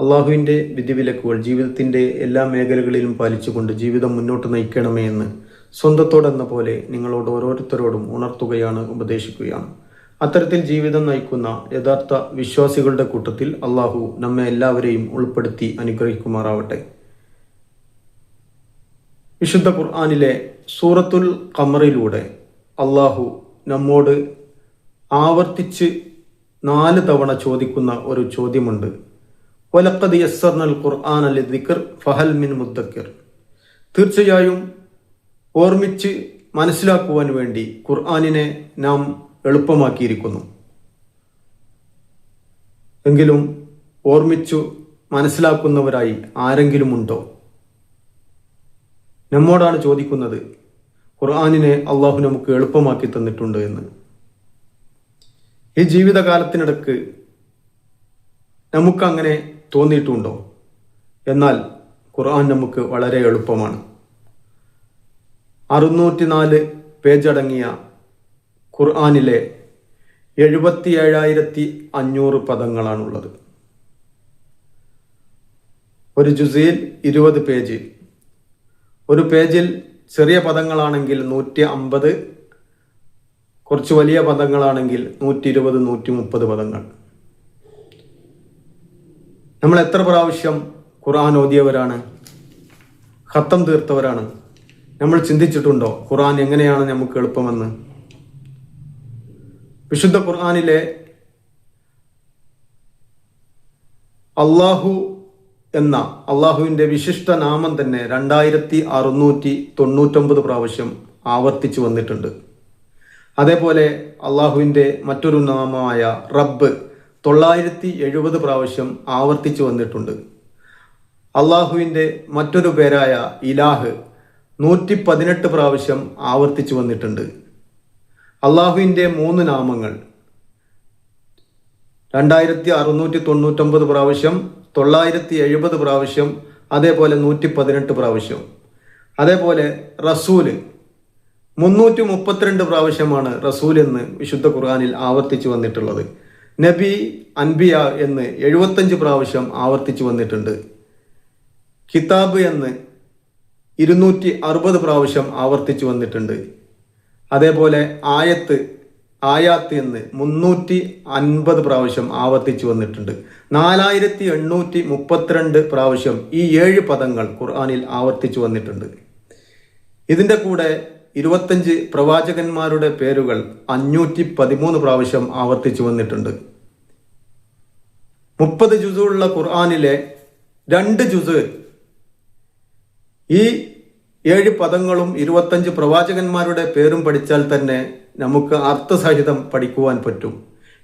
അള്ളാഹുവിന്റെ വിധിവിലക്കുകൾ ജീവിതത്തിന്റെ എല്ലാ മേഖലകളിലും പാലിച്ചുകൊണ്ട് ജീവിതം മുന്നോട്ട് നയിക്കണമേ എന്ന് സ്വന്തത്തോടെന്ന പോലെ നിങ്ങളോട് ഓരോരുത്തരോടും ഉണർത്തുകയാണ് ഉപദേശിക്കുകയാണ്. അത്തരത്തിൽ ജീവിതം നയിക്കുന്ന യഥാർത്ഥ വിശ്വാസികളുടെ കൂട്ടത്തിൽ അള്ളാഹു നമ്മെ എല്ലാവരെയും ഉൾപ്പെടുത്തി അനുഗ്രഹിക്കുമാറാവട്ടെ. വിശുദ്ധ ഖുർആാനിലെ സൂറത്തുൽ കമറിലൂടെ അള്ളാഹു നമ്മോട് ആവർത്തിച്ച് നാല് തവണ ചോദിക്കുന്ന ഒരു ചോദ്യമുണ്ട്. വലക്കത് യസ്സർനൽ ഖുർആൻ അൽ ദിക്കർ ഫഹൽ മിൻ മുദ്ദക്കർ. തീർച്ചയായും ഓർമ്മിച്ച് മനസ്സിലാക്കുവാൻ വേണ്ടി ഖുർആാനിനെ നാം എളുപ്പമാക്കിയിരിക്കുന്നു. എങ്കിലും ഓർമ്മിച്ചു മനസ്സിലാക്കുന്നവരായി ആരെങ്കിലും ഉണ്ടോ നമ്മോടാണ് ചോദിക്കുന്നത് ഖുർആാനിനെ അള്ളാഹു നമുക്ക് എളുപ്പമാക്കി തന്നിട്ടുണ്ട് എന്ന്. ഈ ജീവിതകാലത്തിനിടക്ക് നമുക്കങ്ങനെ തോന്നിയിട്ടുണ്ടോ? എന്നാൽ ഖുർആൻ നമുക്ക് വളരെ എളുപ്പമാണ്. അറുന്നൂറ്റിനാല് പേജടങ്ങിയ ഖുർആാനിലെ എഴുപത്തി ഏഴായിരത്തി അഞ്ഞൂറ് പദങ്ങളാണുള്ളത്. ഒരു ജുസയിൽ ഇരുപത് പേജ്. ഒരു പേജിൽ ചെറിയ പദങ്ങളാണെങ്കിൽ നൂറ്റി അമ്പത് കുറച്ച് വലിയ പദങ്ങളാണെങ്കിൽ നൂറ്റി ഇരുപത് നൂറ്റി മുപ്പത് പദങ്ങൾ. നമ്മൾ എത്ര പ്രാവശ്യം ഖുർആൻ ഓതിയവരാണ്? ഖത്തം തീർത്തവരാണ്. നമ്മൾ ചിന്തിച്ചിട്ടുണ്ടോ ഖുർആൻ എങ്ങനെയാണ് നമുക്ക് എളുപ്പമെന്ന്? വിശുദ്ധ ഖുർആാനിലെ അള്ളാഹു എന്ന അള്ളാഹുവിന്റെ വിശിഷ്ട നാമം തന്നെ രണ്ടായിരത്തി അറുന്നൂറ്റി തൊണ്ണൂറ്റൊമ്പത് പ്രാവശ്യം ആവർത്തിച്ചു വന്നിട്ടുണ്ട്. അതേപോലെ അള്ളാഹുവിന്റെ മറ്റൊരു നാമമായ റബ്ബ് തൊള്ളായിരത്തി എഴുപത് പ്രാവശ്യം ആവർത്തിച്ചു വന്നിട്ടുണ്ട്. അള്ളാഹുവിന്റെ മറ്റൊരു പേരായ ഇലാഹ് നൂറ്റി പതിനെട്ട് പ്രാവശ്യം ആവർത്തിച്ചു വന്നിട്ടുണ്ട്. അള്ളാഹുവിന്റെ മൂന്ന് നാമങ്ങൾ രണ്ടായിരത്തി അറുന്നൂറ്റി തൊണ്ണൂറ്റൊമ്പത് പ്രാവശ്യം തൊള്ളായിരത്തി എഴുപത് പ്രാവശ്യം അതേപോലെ നൂറ്റി പതിനെട്ട് പ്രാവശ്യം. അതേപോലെ റസൂൽ മുന്നൂറ്റി മുപ്പത്തിരണ്ട് പ്രാവശ്യമാണ് റസൂൽ എന്ന് വിശുദ്ധ ഖുർആാനിൽ ആവർത്തിച്ചു വന്നിട്ടുള്ളത്. നബി അൻബിയ എന്ന് എഴുപത്തഞ്ച് പ്രാവശ്യം ആവർത്തിച്ചു വന്നിട്ടുണ്ട്. കിതാബ് എന്ന് ഇരുന്നൂറ്റി അറുപത് പ്രാവശ്യം ആവർത്തിച്ചു വന്നിട്ടുണ്ട്. അതേപോലെ ആയത്ത് ആയാത്ത് എന്ന് മുന്നൂറ്റി അൻപത് പ്രാവശ്യം ആവർത്തിച്ചു വന്നിട്ടുണ്ട്. നാലായിരത്തി എണ്ണൂറ്റി മുപ്പത്തിരണ്ട് പ്രാവശ്യം ഈ ഏഴ് പദങ്ങൾ ഖുർആാനിൽ ആവർത്തിച്ചു വന്നിട്ടുണ്ട്. ഇതിന്റെ കൂടെ ഇരുപത്തഞ്ച് പ്രവാചകന്മാരുടെ പേരുകൾ അഞ്ഞൂറ്റി പതിമൂന്ന് പ്രാവശ്യം ആവർത്തിച്ചു വന്നിട്ടുണ്ട്. മുപ്പത് ജുസുള്ള ഖുർആാനിലെ രണ്ട് ജുസ് ഈ ഏഴ് പദങ്ങളും ഇരുപത്തഞ്ച് പ്രവാചകന്മാരുടെ പേരും പഠിച്ചാൽ തന്നെ നമുക്ക് അർത്ഥസഹിതം പഠിക്കുവാൻ പറ്റും.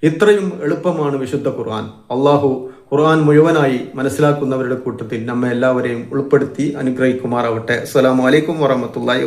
ഇത്രയും എളുപ്പമാണ് വിശുദ്ധ ഖുർആൻ. അള്ളാഹു ഖുർആൻ മുഴുവനായി മനസ്സിലാക്കുന്നവരുടെ കൂട്ടത്തിൽ നമ്മെ എല്ലാവരെയും ഉൾപ്പെടുത്തി അനുഗ്രഹിക്കുമാറാവട്ടെ. അസ്സലാമു അലൈക്കും വറഹമത്തല്ലാഹി